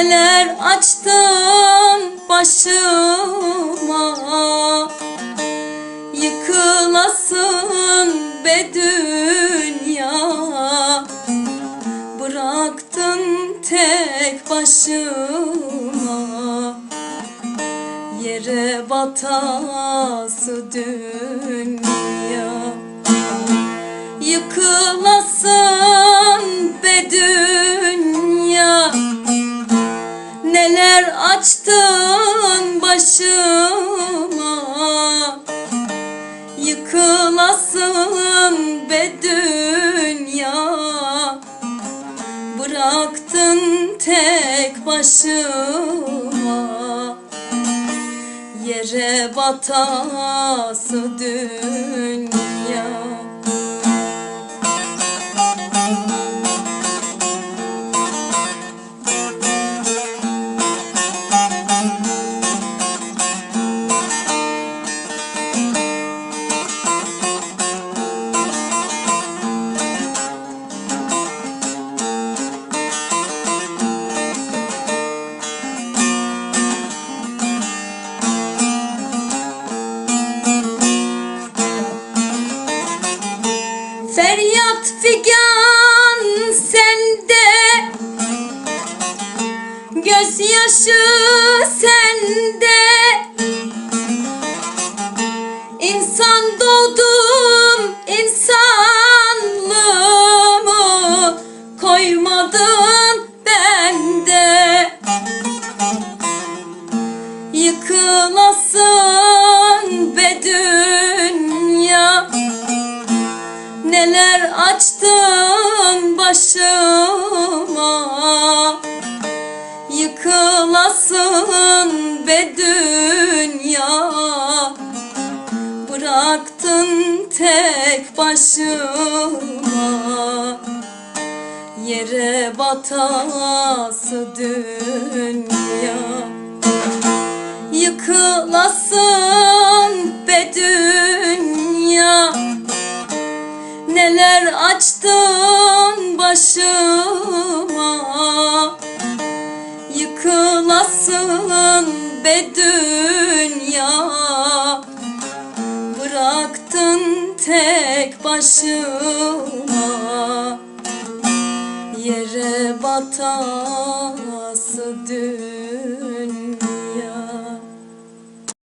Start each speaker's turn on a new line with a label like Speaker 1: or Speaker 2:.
Speaker 1: Neler açtın başıma? Yıkılasın be dünya. Bıraktın tek başıma. Yere batası dünya açtın başıma. Yıkılasın be dünya. Bıraktın tek başıma. Yere batası dünya Feryat figan sende. Gözyaşı sende. İnsan doğdum insanlığımı açtın başıma. Yıkılasın be dünya. Bıraktın tek başıma. Yere batası dünya açtın başıma Yıkılasın be dünya. Bıraktın tek başıma Yere batası dünya